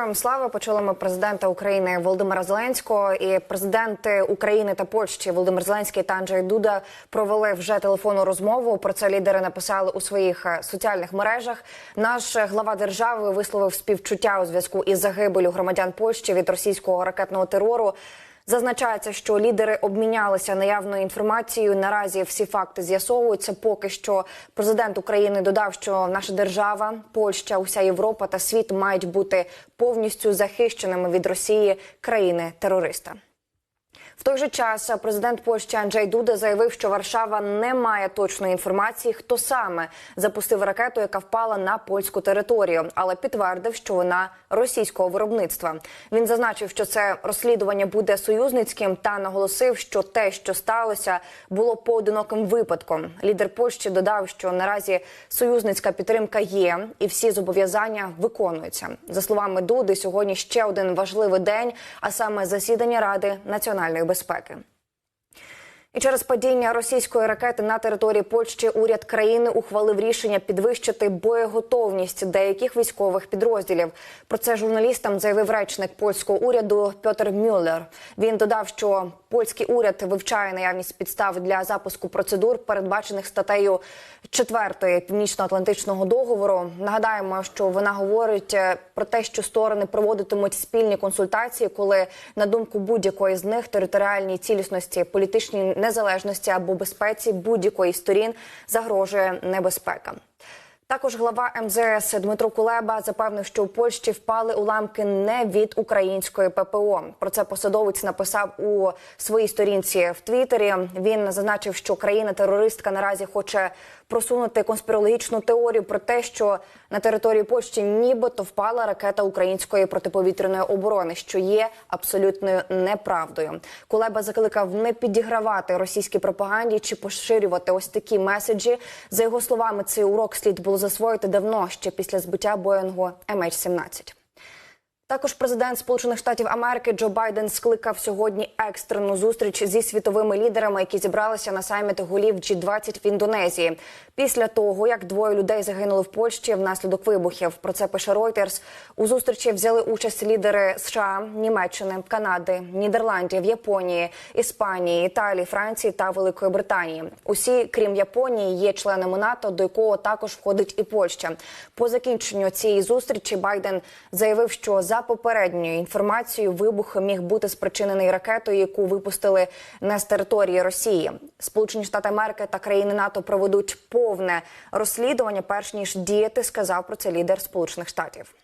Героям слави почули ми президента України Володимира Зеленського і президенти України та Польщі Володимир Зеленський та Анджей Дуда провели вже телефонну розмову. Про це лідери написали у своїх е, соціальних мережах. Наш е, глава держави висловив співчуття у зв'язку із загибелю громадян Польщі від російського ракетного терору. Зазначається, що лідери обмінялися наявною інформацією. Наразі всі факти з'ясовуються. Поки що президент України додав, що наша держава, Польща, уся Європа та світ мають бути повністю захищеними від Росії країни терориста. В той же час президент Польщі Анджей Дуда заявив, що Варшава не має точної інформації, хто саме запустив ракету, яка впала на польську територію, але підтвердив, що вона російського виробництва. Він зазначив, що це розслідування буде союзницьким, та наголосив, що те, що сталося, було поодиноким випадком. Лідер Польщі додав, що наразі союзницька підтримка є, і всі зобов'язання виконуються. За словами Дуди, сьогодні ще один важливий день, а саме засідання Ради національної безпеки. І через падіння російської ракети на території Польщі уряд країни ухвалив рішення підвищити боєготовність деяких військових підрозділів. Про це журналістам заявив речник польського уряду Пьотер Мюллер. Він додав, що польський уряд вивчає наявність підстав для запуску процедур, передбачених статтею 4 північно-атлантичного договору. Нагадаємо, що вона говорить е, про те, що сторони проводитимуть спільні консультації, коли на думку будь-якої з них територіальній цілісності, політичній незалежності або безпеці будь-якої сторін загрожує небезпека. Також глава МЗС Дмитро Кулеба запевнив, що у Польщі впали уламки не від української ППО. Про це посадовець написав у своїй сторінці в Твіттері. Він зазначив, що країна-терористка наразі хоче просунути конспірологічну теорію про те, що на території Польщі нібито впала ракета української протиповітряної оборони, що є абсолютною неправдою. Кулеба закликав не підігравати російській пропаганді чи поширювати ось такі меседжі. За його словами, цей урок слід було засвоїти давно ще після збиття Боїнгу MH17. Також президент Сполучених Штатів Америки Джо Байден скликав сьогодні екстрену зустріч зі світовими лідерами, які зібралися на саміт голів G20 в Індонезії. Після того, як двоє людей загинули в Польщі внаслідок вибухів. Про це пише Reuters. У зустрічі взяли участь лідери США, Німеччини, Канади, Нідерландів, Японії, Іспанії, Італії, Франції та Великої Британії. Усі, крім Японії, є членами НАТО, до якого також входить і Польща. По закінченню цієї зустрічі Байден заявив, що за попередньою інформацією вибух міг бути спричинений ракетою, яку випустили не з території Росії. Сполучені Штати Америки та країни НАТО проведуть повне розслідування, перш ніж діяти, сказав про це лідер Сполучених Штатів.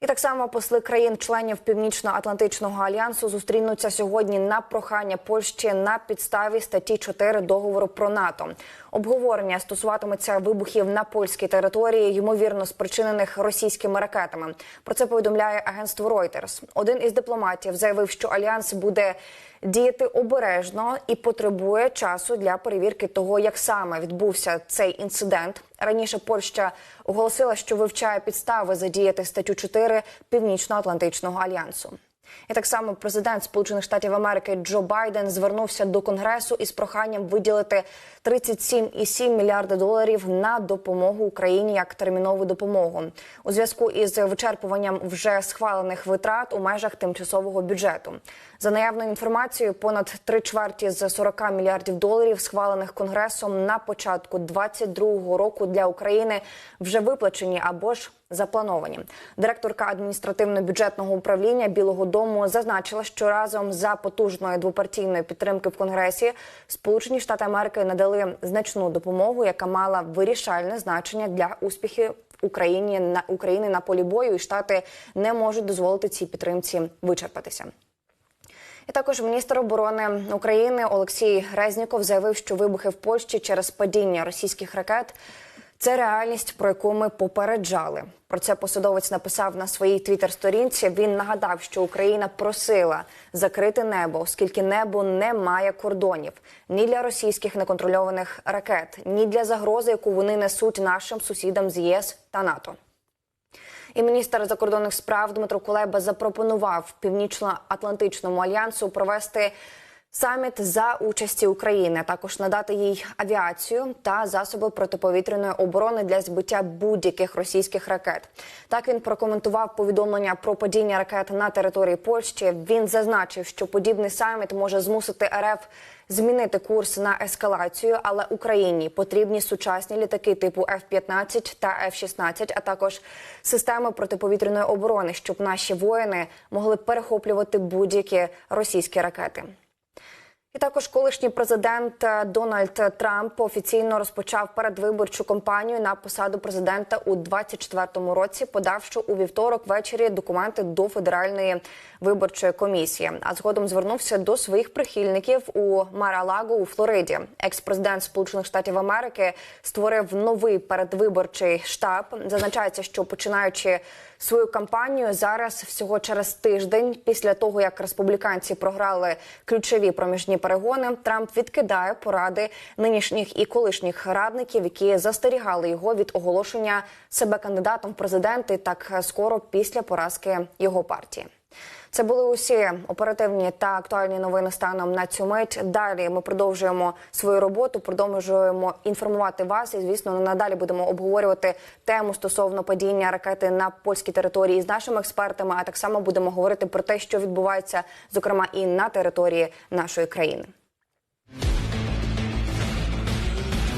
І так само посли країн-членів Північно-Атлантичного альянсу зустрінуться сьогодні на прохання Польщі на підставі статті 4 договору про НАТО. Обговорення стосуватиметься вибухів на польській території, ймовірно спричинених російськими ракетами. Про це повідомляє агентство Reuters. Один із дипломатів заявив, що альянс буде діяти обережно і потребує часу для перевірки того, як саме відбувся цей інцидент. Раніше Польща оголосила, що вивчає підстави задіяти статтю 4 Північно-Атлантичного альянсу. І так само президент Сполучених Штатів Америки Джо Байден звернувся до Конгресу із проханням виділити 37,7 мільярда доларів на допомогу Україні як термінову допомогу у зв'язку із вичерпуванням вже схвалених витрат у межах тимчасового бюджету. За наявною інформацією, понад три чверті з 40 мільярдів доларів, схвалених конгресом на початку 2022 року для України, вже виплачені або ж заплановані. Директорка адміністративно-бюджетного управління Білого Дому зазначила, що разом за потужної двопартійної підтримки в Конгресі Сполучені Штати Америки надали значну допомогу, яка мала вирішальне значення для успіхів Україні на України на полі бою, і штати не можуть дозволити цій підтримці вичерпатися. І також міністр оборони України Олексій Резніков заявив, що вибухи в Польщі через падіння російських ракет це реальність, про яку ми попереджали. Про це посадовець написав на своїй твіттер-сторінці. Він нагадав, що Україна просила закрити небо, оскільки небо не має кордонів ні для російських неконтрольованих ракет, ні для загрози, яку вони несуть нашим сусідам з ЄС та НАТО. І міністр закордонних справ Дмитро Кулеба запропонував північно-атлантичному альянсу провести Саміт за участі України також надати їй авіацію та засоби протиповітряної оборони для збиття будь-яких російських ракет. Так він прокоментував повідомлення про падіння ракет на території Польщі. Він зазначив, що подібний саміт може змусити РФ змінити курс на ескалацію, але Україні потрібні сучасні літаки типу F-15 та F-16, а також системи протиповітряної оборони, щоб наші воїни могли перехоплювати будь-які російські ракети. Також колишній президент е, Дональд Трамп офіційно розпочав передвиборчу кампанію на посаду президента у 2024 році, подавши у вівторок ввечері документи до федеральної виборчої комісії. А згодом звернувся до своїх прихильників у Мар-а-Лаго у Флориді. Екс-президент Сполучених Штатів Америки створив новий передвиборчий штаб. Зазначається, що починаючи свою кампанію зараз всього через тиждень після того, як республіканці програли ключові проміжні перегони, Трамп відкидає поради нинішніх і колишніх радників, які застерігали його від оголошення себе кандидатом в президенти так скоро після поразки його партії. Це були усі оперативні та актуальні новини станом на цю мить. Далі ми продовжуємо свою роботу, продовжуємо інформувати вас. І звісно, надалі будемо обговорювати тему стосовно падіння ракети на польській території з нашими експертами. А так само будемо говорити про те, що відбувається, зокрема і на території нашої країни.